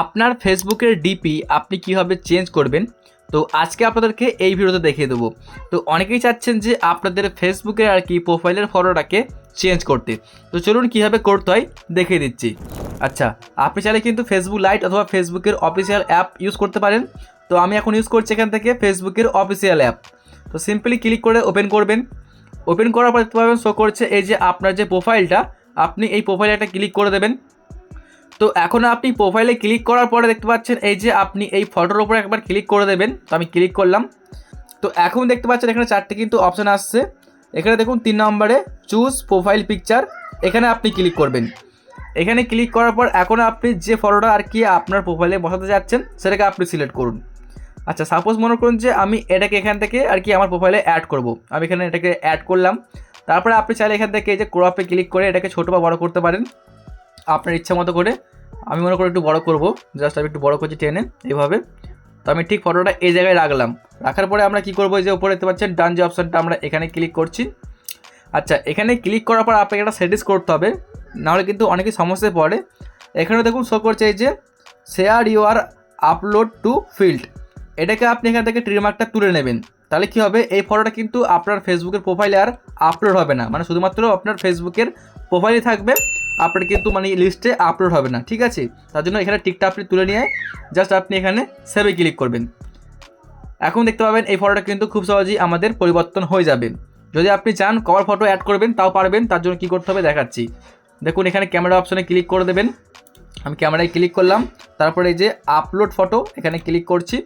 আপনার ফেসবুকের ডিপি আপনি কীভাবে চেঞ্জ করবেন? তো আজকে আপনাদেরকে এই ভিডিওতে দেখিয়ে দেবো। তো অনেকেই চাচ্ছেন যে আপনাদের ফেসবুকের আর কি প্রোফাইলের ফটোটাকে চেঞ্জ করতে। তো চলুন কীভাবে করতে হয় দেখিয়ে দিচ্ছি। আচ্ছা আপনি চাইলে কিন্তু ফেসবুক লাইট অথবা ফেসবুকের অফিসিয়াল অ্যাপ ইউজ করতে পারেন। তো আমি এখন ইউজ করছি এখান থেকে ফেসবুকের অফিসিয়াল অ্যাপ তো সিম্পলি ক্লিক করে ওপেন করবেন। ওপেন করার পর দেখতে পাবেন শো করছে এই যে আপনার যে প্রোফাইলটা আপনি এই প্রোফাইলে একটা ক্লিক করে দেবেন। তো এখন আপনি প্রোফাইলে ক্লিক করার পরে দেখতে পাচ্ছেন, এই যে আপনি এই ফটোর উপরে একবার ক্লিক করে দেবেন। তো আমি ক্লিক করলাম। তো এখন দেখতে পাচ্ছেন, এখানে চারটে কিন্তু অপশান আসছে। এখানে দেখুন, তিন নম্বরে চুজ প্রোফাইল পিকচার এখানে আপনি ক্লিক করবেন। এখানে ক্লিক করার পর এখন আপনি যে ফটোটা আর কি আপনার প্রোফাইলে বসাতে যাচ্ছেন, সেটাকে আপনি সিলেক্ট করুন। আচ্ছা সাপোজ মনে করুন যে আমি এটাকে এখান থেকে আর কি আমার প্রোফাইলে অ্যাড করব। আমি এখানে এটাকে অ্যাড করলাম। তারপরে আপনি চাইলে এখান থেকে এই যে ক্রপে ক্লিক করে এটাকে ছোটো বা বড় করতে পারেন। আপনার ইচ্ছা মতো করে। আমি মনে করি একটু বড় করব। জাস্ট আমি একটু বড় করছি টেনে এইভাবে তো আমি ঠিক ফটোটা এই জায়গায় রাখলাম। রাখার পরে আমরা কি করব? যে উপরে দেখতে পাচ্ছেন ডান যে অপশানটা আমরা এখানে ক্লিক করছি। আচ্ছা এখানে ক্লিক করার পর আপনাকে একটা সেটিংস করতে হবে। নাহলে কিন্তু অনেকেই সমস্যায় পড়ে। এখানে দেখুন শো করছে এই যে share your upload to field এটাকে আপনি এখান থেকে ট্রিমার্কটা তুলে নেবেন। তাহলে কি হবে? এই ফটোটা কিন্তু আপনার ফেসবুকের প্রোফাইলে আর আপলোড হবে না। মানে শুধুমাত্র আপনার ফেসবুকের প্রোফাইলে থাকবে। আপনার কিন্তু মানে লিস্টে আপলোড হবে না, ঠিক আছে? তার জন্য এখানে টিকটা আপনি তুলে নিয়ে জাস্ট আপনি এখানে সেভে ক্লিক করবেন। এখন দেখতে পাবেন এই ফটোটা কিন্তু খুব সহজেই আমাদের পরিবর্তন হয়ে যাবে। যদি আপনি চান কভার ফটো অ্যাড করবেন, তাও পারবেন, তার জন্য কী করতে হবে দেখাচ্ছি। দেখুন, এখানে ক্যামেরা অপশনে ক্লিক করে দেবেন। আমি ক্যামেরায় ক্লিক করলাম, তারপরে এই যে আপলোড ফটো এখানে ক্লিক করছি।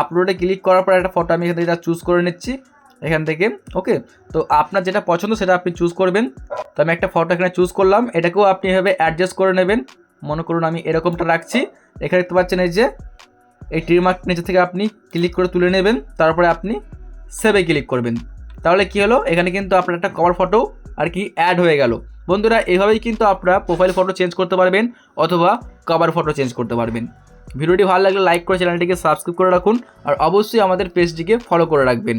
আপলোডে ক্লিক করার পর একটা ফটো আমি এখান চুজ করে নিচ্ছি। এখান থেকে ওকে তো আপনার যেটা পছন্দ সেটা আপনি চুজ করবেন। তো আমি একটা ফটো এখানে চুজ করলাম, এটাকেও আপনি এভাবে অ্যাডজাস্ট করে নেবেন। মনে করুন আমি এরকমটা রাখছি। এখানে দেখতে পাচ্ছেন এই যে, এই ট্রিমার্ক নিচে থেকে আপনি ক্লিক করে তুলে নেবেন, তারপরে আপনি সেভে ক্লিক করবেন। তাহলে কি হলো? এখানে কিন্তু আপনার একটা কভার ফটো আর কি অ্যাড হয়ে গেল। বন্ধুরা, এভাবেই কিন্তু আপনারা প্রোফাইল ফটো চেঞ্জ করতে পারবেন অথবা কভার ফটো চেঞ্জ করতে পারবেন। ভিডিওটি ভালো লাগলে লাইক করে চ্যানেলটিকে সাবস্ক্রাইব করে রাখুন আর অবশ্যই আমাদের পেজটিকে ফলো করে রাখবেন।